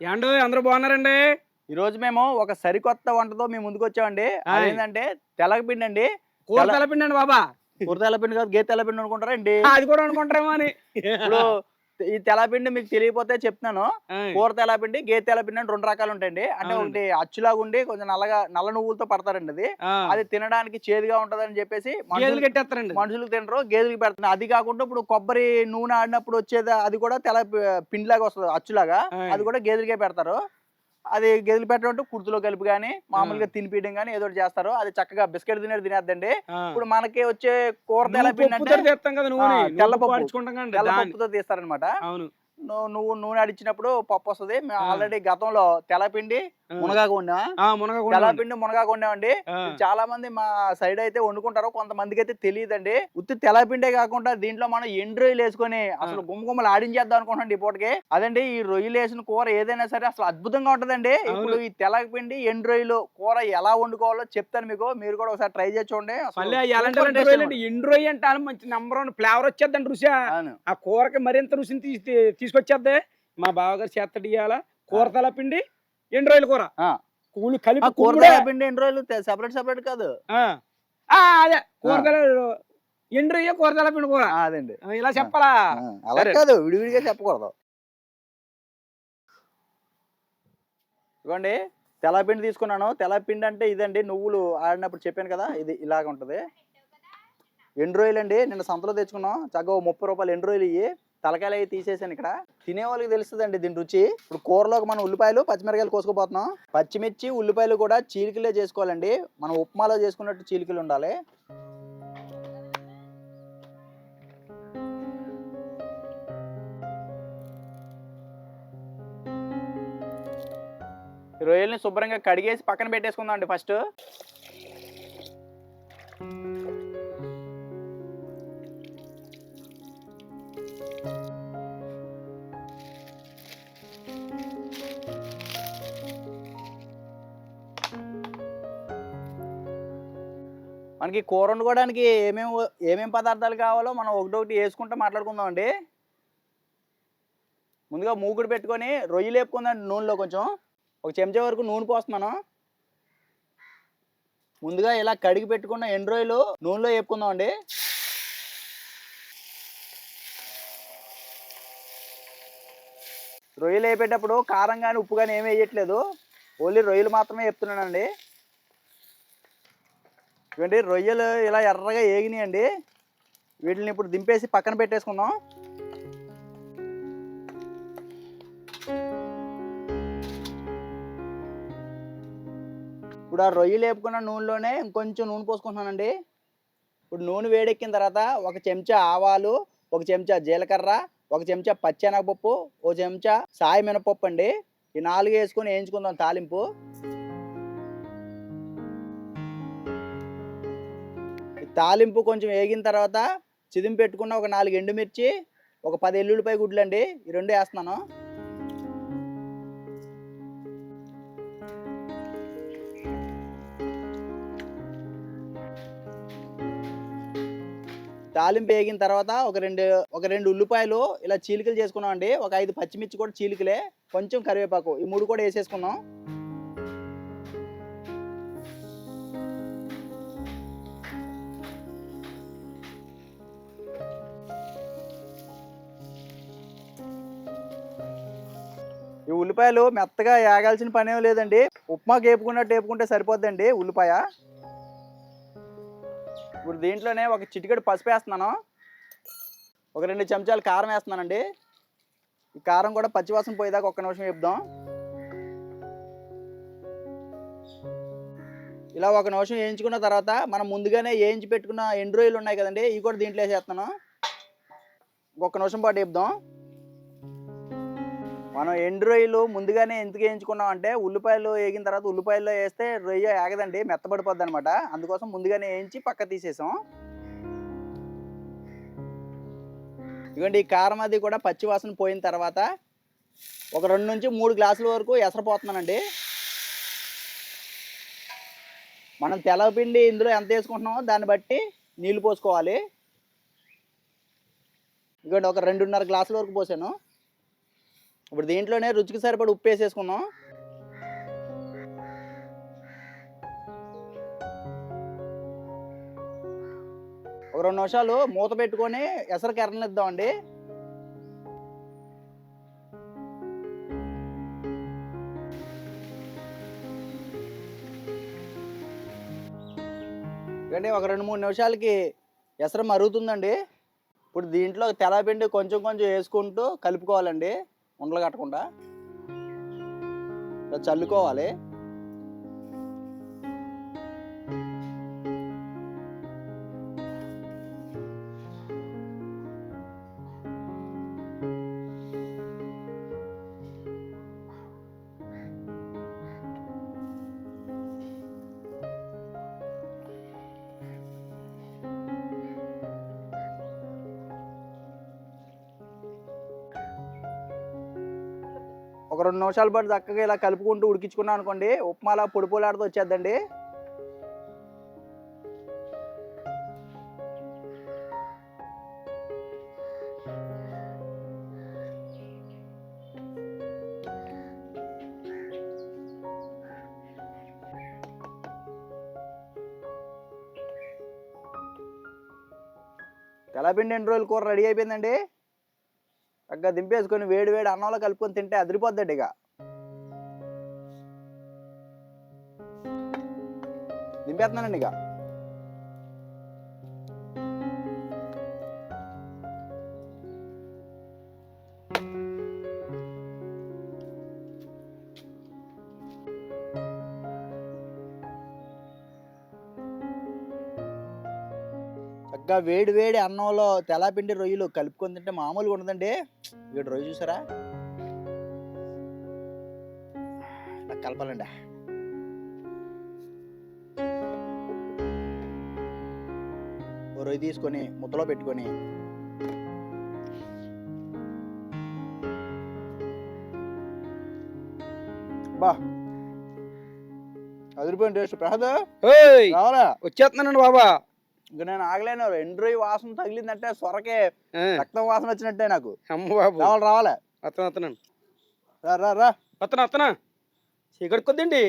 ఏండో అందరూ బాగున్నారండి? ఈ రోజు మేము ఒక సరికొత్త వంటతో మేము ముందుకు వచ్చామండి. అదేంటంటే తెలగపిండి అండి కూర తెల- తెలపిండండి బాబా. కూర తెల్లపిండి కాదు గే తెల్లపిండి అనుకుంటారండి అది కూడా అనుకుంటారేమో అని. ఇప్పుడు ఈ తెల్లపిండి మీకు తెలియకపోతే చెప్తున్నాను. కూర తెల్లపిండి గే తెల్లపిండి అని రెండు రకాలు ఉంటాయండి. అంటే. ఒకటి అచ్చులాగా ఉండి కొంచెం నల్లగా నల్ల నువ్వులతో పడతారండి అది. అది తినడానికి చేదుగా ఉంటదని చెప్పేసి గేదెలు మనుషులు తినరు గేదెలకు పెడుతున్నారు అది కాకుండా ఇప్పుడు కొబ్బరి నూనె ఆడినప్పుడు వచ్చేది అది కూడా తెల్ల పి- పిండిలాగా వస్తుంది అచ్చులాగా. అది కూడా గేదెలకే పెడతారు. అది గేదెలు పెట్టడం కుర్తులో కలిపి కానీ మామూలుగా తినిపించడం కానీ ఏదో చేస్తారు అది చక్కగా బిస్కెట్ తినేది తినేద్దండి. ఇప్పుడు మనకి వచ్చే కూర నువ్వు తెల్లపిండి పప్పుతో అంటే చేస్తాం కదా నువ్వు ఆ, తెల్లపప్పు. అడుచుకుంటాం కండి తెల్ల దాన్ని. పప్పుతో తీస్తారనమాట నువ్వు నూనె అడిచినప్పుడు పప్పు వస్తుంది మేము. ఆల్రెడీ గతంలో తెల్లపిండి ఆ. మునగాకు వండా ఆ, మునగ మునగాకు వండామండి. చాలా మంది మా సైడ్ అయితే వండుకుంటారు కొంతమందికి అయితే తెలియదండి. ఉత్తి తెల్లపిండే కాకుండా దీంట్లో మనం ఎండు రొయ్యలు వేసుకొని అసలు గుమ్మగుమ్మలు ఆడించేద్దాం అనుకుంటున్నాం ఈ పూటకి అదండి ఈ రొయ్యలు వేసిన కూర ఏదైనా సరే అసలు అద్భుతంగా ఉంటదండి. ఇప్పుడు ఈ తెల్లపిండి ఎండు రొయ్యలు కూర ఎలా వండుకోవాలో చెప్తాను మీకు. మీరు కూడా ఒకసారి ట్రై చేసి చూడండి. ఎండు రొయ్య అంటే మంచి నెంబర్ వన్ ఫ్లేవర్ వచ్చేద్దండి రుచి. ఆ కూరకి మరింత రుచిని తీసి తీసుకొచ్చేద్దే. మా బావగారు చేత్తడి ఇయ్యాల కూర తెలపిండి ఎండు రొయ్యల కూర? ఆ. కూలు కలిపి కూర. తెల్లపిండి ఎండు రొయ్యలు సెపరేట్ సెపరేట్ కాదు. ఆ. ఆ, అదే. కూర ఆ. తెల ఎండు రొయ్య కూర తెలపిండి కూర. అదండి. ఇలా చెప్పాలా? అలా. కాదు విడివిడిగా చెప్పకూడదు. ఇవ్వండి తెల్లపిండి తీసుకున్నాను. తెల్లపిండి అంటే ఇదండి నువ్వులు ఆడినప్పుడు చెప్పాను కదా ఇది ఇలాగ ఉంటుంది. ఎండు రొయ్యలు అండి నిన్న సంతలో తెచ్చుకున్నాం. చక్కగా ముప్పై రూపాయలు ఎండు రొయ్యలు ఇవి తలకాయలు అవి తీసేసాను ఇక్కడ. తినే వాళ్ళకి తెలుస్తుందండి దీని రుచి. ఇప్పుడు కూరలోకి మనం ఉల్లిపాయలు పచ్చిమిరకాయలు కోసుకుపోతున్నాం. పచ్చిమిర్చి ఉల్లిపాయలు కూడా చీలికలే చేసుకోవాలండి. మనం ఉప్మాలో చేసుకున్నట్టు చీలికలు ఉండాలి. రొయ్యల్ని శుభ్రంగా కడిగేసి పక్కన పెట్టేసుకుందాం అండి ఫస్ట్. మనకి కూర వండుకోవడానికి ఏమేమి ఏమేమి పదార్థాలు కావాలో మనం ఒకటొకటి వేసుకుంటూ మాట్లాడుకుందాం అండి ముందుగా మూకుడు పెట్టుకొని రొయ్యలు లేపుకుందాం నూనెలో కొంచెం. ఒక చెంచా వరకు నూనె పోస్తున్నాను ముందుగా ఇలా కడిగి పెట్టుకున్న ఎండు రొయ్యలు నూనెలో వేపుకుందాం అండి రొయ్యలు వేపేటప్పుడు కారం కానీ ఉప్పు కానీ ఏమీ వేయట్లేదు. ఓన్లీ రొయ్యలు మాత్రమే చెప్తున్నానండి ఇవ్వండి రొయ్యలు ఇలా ఎర్రగా ఏగినాయండి. వీటిని ఇప్పుడు దింపేసి పక్కన పెట్టేసుకుందాం. ఇప్పుడు ఆ రొయ్యలు వేపుకున్న నూనెలోనే ఇంకొంచెం నూనె పోసుకుంటున్నానండి. ఇప్పుడు నూనె వేడెక్కిన తర్వాత ఒక చెంచా ఆవాలు ఒక చెంచా జీలకర్ర ఒక చెంచా పచ్చెనగపప్పు ఒక చెంచా సాయి మినపప్పు అండి. ఈ నాలుగు వేసుకొని వేయించుకుందాం తాలింపు. ఈ తాలింపు కొంచెం వేగిన తర్వాత చిదిమి పెట్టుకున్న ఒక నాలుగు ఎండుమిర్చి ఒక పది ఎల్లుల్లిపాయ గుడ్లు అండి ఈ రెండు వేస్తున్నాను. తాలింపు వేగిన తర్వాత ఒక రెండు ఒక రెండు ఉల్లిపాయలు ఇలా చీలికలు చేసుకున్నాం అండి ఒక ఐదు పచ్చిమిర్చి కూడా చీలికలే కొంచెం కరివేపాకు. ఈ మూడు కూడా వేసేసుకున్నాం ఈ ఉల్లిపాయలు మెత్తగా ఏగాల్సిన పనేం లేదండి. ఉప్మా వేపుకున్నట్టు వేపుకుంటే సరిపోద్దండి ఉల్లిపాయ. ఇప్పుడు దీంట్లోనే ఒక చిటికెడు పసుపు వేస్తున్నాను. ఒక రెండు చెంచాలు కారం వేస్తున్నానండి. ఈ కారం కూడా పచ్చివాసన పోయేదాకా ఒక్క నిమిషం వేపుదాం. ఇలా ఒక నిమిషం వేయించుకున్న తర్వాత మనం ముందుగానే వేయించి పెట్టుకున్న ఎండు రొయ్యలు ఉన్నాయి కదండి ఇవి కూడా దీంట్లో వేసేస్తున్నాను. ఒక్క నిమిషం పాటు వేపుదాం. మనం ఎండు రొయ్యలు ముందుగానే ఎందుకు వేయించుకున్నాం అంటే ఉల్లిపాయలు వేగిన తర్వాత ఉల్లిపాయల్లో వేస్తే రొయ్య ఆగదండి మెత్తబడిపోద్ది అనమాట అందుకోసం ముందుగానే వేయించి పక్క తీసేసాం. ఇదిగోండి ఈ కారం అది కూడా పచ్చి వాసన పోయిన తర్వాత ఒక రెండు నుంచి మూడు గ్లాసుల వరకు ఎసరపోతున్నానండి మనం తెల్లపిండి ఇందులో ఎంత వేసుకుంటున్నామో దాన్ని బట్టి నీళ్ళు పోసుకోవాలి. ఇదిగోండి ఒక రెండున్నర గ్లాసుల వరకు పోసాను. ఇప్పుడు దీంట్లోనే రుచికి సరిపడి ఉప్పు వేసేసుకుందాం. ఒక రెండు నిమిషాలు మూత పెట్టుకొని ఎసరు కెరనిద్దామండి ఎందుకంటే ఒక రెండు మూడు నిమిషాలకి ఎసరు మరుగుతుందండి. ఇప్పుడు దీంట్లో తెలపిండి కొంచెం కొంచెం వేసుకుంటూ కలుపుకోవాలండి. ఉండలు కట్టకుండా ఇలా చల్లుకోవాలి. ఒక రెండు నిమిషాల పాటు చక్కగా ఇలా కలుపుకుంటూ ఉడికించుకున్నాం అనుకోండి ఉప్మాలా పొడి పొలాడుతూ వచ్చేద్దండి. తెలపిండి ఎన్ని రోజులు కూర రెడీ అయిపోయిందండి? చక్కగా దింపేసుకొని వేడి వేడి అన్నంలో కలుపుకొని తింటే అదిరిపోద్దండి ఇక. దింపేస్తున్నానండి ఇక. చక్కగా వేడి వేడి అన్నంలో తెల్లపిండి రొయ్యలు కలుపుకొని తింటే మామూలుగా ఉండదండి. ఇక్కడ రొయ్య చూసారా? కలపాలండి. ఓ రొయ్య తీసుకొని ముద్దలో పెట్టుకొని. బా. అదిరిపోయిన టేస్ట్. ప్రసాద్? రావాలా? వచ్చేస్తున్నానండి బాబా. ఇంక నేను ఆగలేను ఎండు రొయ్య వాసన తగిలిందంటే సొరకే రక్తం వాసన వచ్చినట్టే నాకు. అమ్మ బాబు. రావాలి రావాలా. వస్తాను వస్తున్నాను రా రా రా. వస్తాను వస్తానా చీకటి కొద్దండి.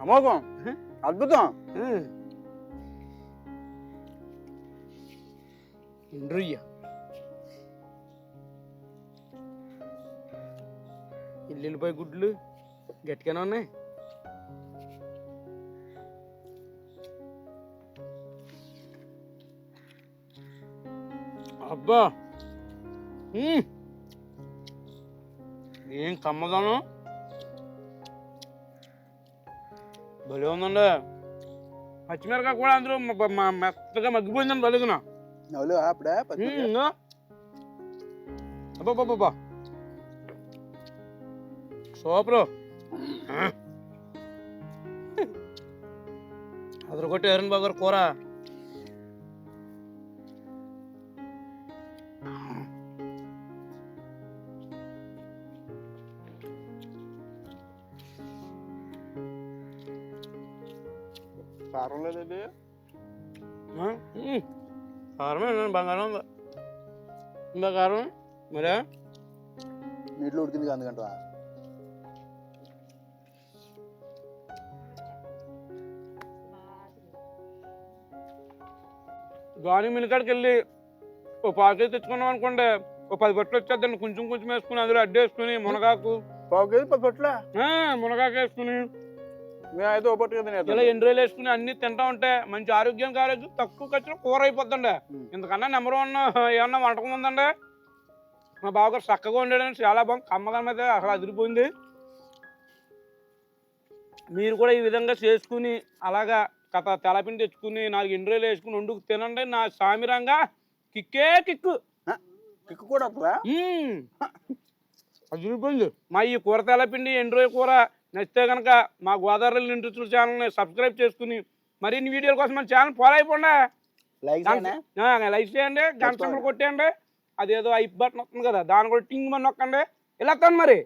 అమోఘం అద్భుతం. ఇండ్రుయ్య ఎల్లుల్లిపాయ గుడ్లు గట్టిగానే ఉన్నాయి. అబ్బా. ఏం కమ్మగాను భలే ఉందండి. పచ్చిమిరకాయ కూడా మ- మెత్తగా మగ్గిపోయిందండి బలుగునా అప్పుడే? పచ్చిమిరపకాయ. అబ్బాబ్బాబ్బా సూపరు అదరగొట్టి ఎరన్ బాగారు కూర కారం లేదండి ఆ? మ్మ్. కారమే నేను బంగారం ఉంది ఉందా కారం మరే గాని మినికాడికి వెళ్ళి ఓ పాకేజ్ తెచ్చుకున్నాం అనుకోండి ఓ పది బట్టలు వచ్చేద్దండి. కొంచెం కొంచెం వేసుకుని అందులో అడ్డు వేసుకుని మునగాకు. పావు కేజీ పది ఆ, మునగాకు వేసుకుని. అయితే కదా ఇలా ఎన్ని రోజులు వేసుకుని అన్ని తింటా ఉంటే మంచి ఆరోగ్యం ఆరోగ్యం తక్కువ ఖర్చులో కూర అయిపోద్దండి. ఉం. ఇంతకన్నా నెంబర్ వన్ ఏమన్నా వంటకం ఉందండి? మా బావగారు చక్కగా ఉండేదని చాలా బాగుంది. కమ్మదనం అయితే అసలు అదిరిపోయింది. మీరు కూడా ఈ విధంగా చేసుకుని అలాగా కథ తెలపిండి తెచ్చుకుని నాలుగు ఎండు రోజులు వేసుకుని వండుకు తినండి నా సామిరంగా కిక్కే కిక్కు. కిక్కు కూడా వస్తుందా. అదిరిపోయింది మా ఈ కూర తెలపిండి ఎండు రోజు కూర నచ్చితే కనుక మా గోదావరి ఇంట్రెస్ట్ ఛానల్ని సబ్స్క్రైబ్ చేసుకుని మరిన్ని వీడియోల కోసం మన ఛానల్ ఫాలో అయిపోండి. లైక్ చేయండి. గంట కొట్టేయండి. అదేదో ఐప్ బటన్ వస్తుంది కదా దాని కూడా టింగ్ మన నొక్కండి. ఇలా వస్తాను మరి?